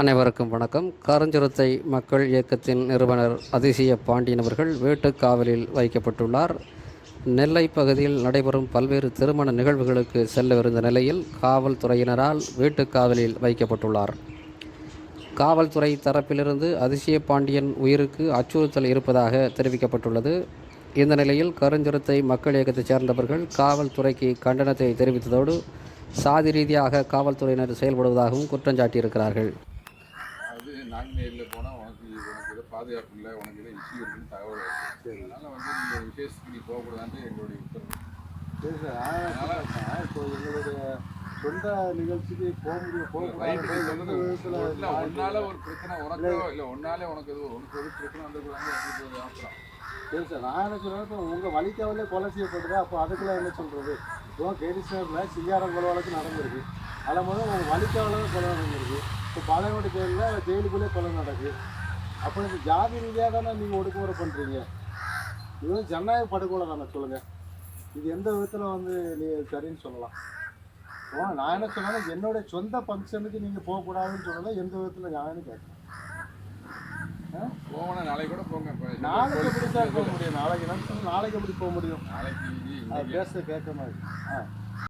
அனைவருக்கும் வணக்கம். கருஞ்சுரத்தை மக்கள் இயக்கத்தின் நிறுவனர் அதிசய பாண்டியன் அவர்கள் வீட்டுக்காவலில் வைக்கப்பட்டுள்ளார். நெல்லை பகுதியில் நடைபெறும் பல்வேறு திருமண நிகழ்வுகளுக்கு செல்லவிருந்த நிலையில் காவல்துறையினரால் வீட்டுக்காவலில் வைக்கப்பட்டுள்ளார். காவல்துறை தரப்பிலிருந்து அதிசய பாண்டியன் உயிருக்கு அச்சுறுத்தல் இருப்பதாக தெரிவிக்கப்பட்டுள்ளது. இந்த நிலையில் கருஞ்சுரத்தை மக்கள் இயக்கத்தைச் சேர்ந்தவர்கள் காவல்துறைக்கு கண்டனத்தை தெரிவித்ததோடு சாதி ரீதியாக காவல்துறையினர் செயல்படுவதாகவும் குற்றம் நாங்குநேரில் போனால் உனக்கு உனக்கு ஏதோ பாதுகாப்பு இல்லை உனக்கு ஏதோ இஷ்யூ இருக்குன்னு தகவல் அதனால் வந்து நீங்கள் விசேஷத்துக்கு நீ போகக்கூடாதுன்ட்டு எங்களுடைய உத்தரவு. சரி சார். அதனால் இப்போ எங்களுடைய சொந்த நிகழ்ச்சிக்கு போக முடியும் இல்லை ஒன்னால ஒரு பிரச்சனை உனக்கோ இல்லை. ஒன்னாலே உனக்கு எதுவும் உனக்கு எதுவும் பிரச்சனை வந்துருக்கூடாது எங்களுக்கு ஒரு சரி சார். நான் என்ன சொல்கிறேன் இப்போ உங்கள் வலிக்காவிலே கொலை செய்யப்படுது? அப்போ அதுக்கெல்லாம் என்ன சொல்கிறது இப்போ கேடிஸ்னரில் சிங்காரம் கொலை வழக்கு நடந்திருக்கு. அதில் முதல்ல உங்கள் வலிக்காவில் கொலை நடந்திருக்கு. இப்போ பாளையங்கோட்டை ஜெயிலில் ஜெயிலுக்குள்ளே கொலை நடக்கு. அப்போ இந்த ஜாதி ரீதியாக தானே நீங்கள் ஒடுக்குமுறை பண்ணுறீங்க இது வந்து ஜனநாயக படுகொலை தானே சொல்லுங்கள் இது எந்த விதத்தில் வந்து நீ சரின்னு சொல்லலாம். ஓ நான் என்ன சொன்னாலும் என்னுடைய சொந்த ஃபங்க்ஷனுக்கு நீங்கள் போகக்கூடாதுன்னு சொல்லலை எந்த விதத்தில் நியாயம்னு கேட்குறேன் போகணும்னா நாளைக்கு கூட போங்க. நாளைக்கு எப்படி சார் போக முடியும்? நாளைக்கு என்ன நாளைக்கு எப்படி போக முடியும்? நாளைக்கு பேச கேட்க மாதிரி. ஆ.